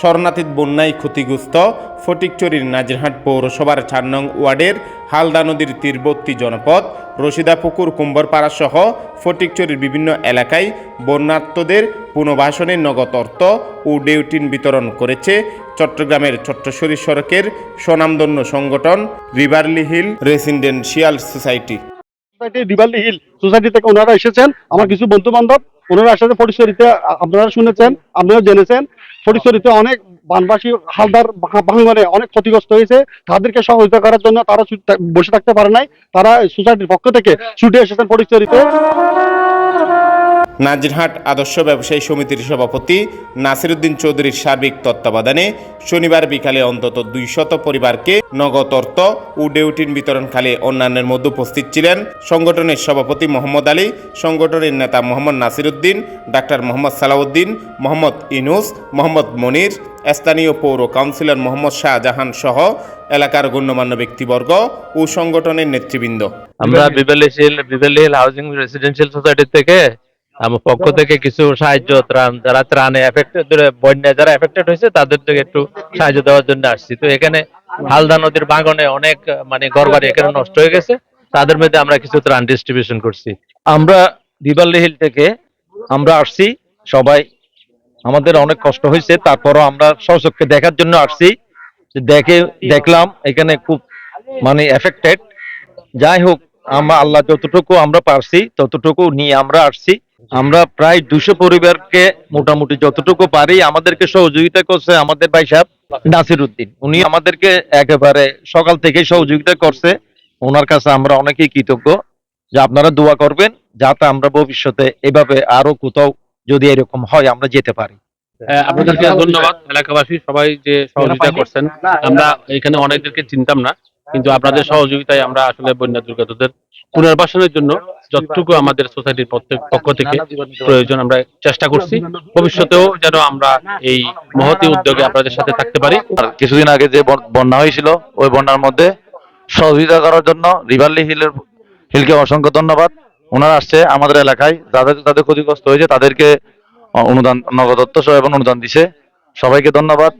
শরণাতীত বন্যায় ক্ষতিগ্রস্ত ফটিকচুরির নাজিরহাট পৌরসভার চার নং ওয়ার্ডের হালদা নদীর তীরবর্তী জনপদ, রশিদাপুকুর, কুম্বরপাড়া সহ ফটিকচুরির বিভিন্ন এলাকায় বন্যার্তদের পুনর্বাসনের নগদ অর্থ ও ডেউটিন বিতরণ করেছে চট্টগ্রামের চট্টশ্বরী সড়কের স্বনামধন্য সংগঠন Beverly Hill residential society. Beverly Hill society থেকে ওনারা এসেছেন। আমার কিছু বন্ধু বান্ধব ওনারা আসলে ফটিশ্বরীতে আপনারা শুনেছেন আপনারা জেনেছেন ফটিশ্বরীতে অনেক বানবাসী, হালদার ভাঙনে অনেক ক্ষতিগ্রস্ত হয়েছে। তাদেরকে সহযোগিতা করার জন্য তারা বসে থাকতে পারে নাই। তারা সোসাইটির পক্ষ থেকে ছুটে এসেছেন ফটিকছড়িতে নাজিরহাট আদর্শ ব্যবসায়ী সমিতির সভাপতি নাসিরুদ্দিন চৌধুরীর সার্বিক তত্ত্বাবধানে শনিবার বিকালে অন্তত দুইশত পরিবারকে নগদ অর্থ ও ডেউটিন বিতরণকালে অন্যান্যের মধ্যে উপস্থিত ছিলেন সংগঠনের সভাপতি মোহাম্মদ আলী, সংগঠনের নেতা মোহাম্মদ নাসিরুদ্দিন, ডাক্তার মোহাম্মদ সালাউদ্দিন, মোহাম্মদ ইনুস, মোহাম্মদ মনির, স্থানীয় পৌর কাউন্সিলর মোহাম্মদ শাহজাহান সহ এলাকার গণ্যমান্য ব্যক্তিবর্গ ও সংগঠনের নেতৃবৃন্দ। আমরা Beverly Hill housing residential society থেকে আমার পক্ষ থেকে কিছু সাহায্য ত্রাণ, যারা ত্রাণে এফেক্টেড বন্যায় যারা এফেক্টেড হয়েছে, তাদের থেকে একটু সাহায্য দেওয়ার জন্য আসছি। তো এখানে হালদা নদীর বাগানে অনেক মানে ঘরবাড়ি এখানে নষ্ট হয়ে গেছে। তাদের মধ্যে আমরা কিছু ত্রাণ ডিস্ট্রিবিউশন করছি। আমরা বিবাল্লি হিল থেকে আমরা আসছি, সবাই আমাদের অনেক কষ্ট হয়েছে, তারপরও আমরা সচক্ষে দেখার জন্য আসছি। দেখে, দেখলাম এখানে খুব মানে এফেক্টেড যাই হোক, আমরা আল্লাহ যতটুকু আমরা পারছি, ততটুকু নিয়ে আমরা আসছি। আমরা প্রায় দুশো পরিবারকে মোটামুটি যতটুকু পারি আমাদেরকে সহযোগিতা করছে আমাদের ভাই সাহেব নাসির উদ্দিন। উনি আমাদেরকে একেবারে সকাল থেকে সহযোগিতা করছে। ওনার কাছে আমরা অনেকেই কৃতজ্ঞ যে আপনারা দোয়া করবেন যাতে আমরা ভবিষ্যতে এভাবে আরও কোথাও যদি এরকম হয় আমরা যেতে পারি। হ্যাঁ, আপনাদেরকে ধন্যবাদ এলাকাবাসী সবাই যে সহযোগিতা করছেন। আমরা এখানে অনেকদেরকে চিনতাম না। কিন্তু আপনাদের সহযোগিতায় আমরা আসলে বন্যা দুর্গতদের পুনর্বাসনের জন্য যতটুকু আমাদের সোসাইটির প্রত্যেক- পক্ষ থেকে প্রয়োজন আমরা চেষ্টা করছি। ভবিষ্যতেও যেন আমরা এই মহতি উদ্যোগে আপনাদের সাথে থাকতে পারি। আর কিছুদিন আগে যে বন্যা হয়েছিল ওই বন্যার মধ্যে সহযোগিতা করার জন্য রিভারলি হিলের হিলকে অসংখ্য ধন্যবাদ। ওনারা আসছে আমাদের এলাকায় যাদের যাদের ক্ষতিগ্রস্ত হয়েছে তাদেরকে অনুদান নগদত্ব সহ এবং অনুদান দিছে। সবাইকে ধন্যবাদ।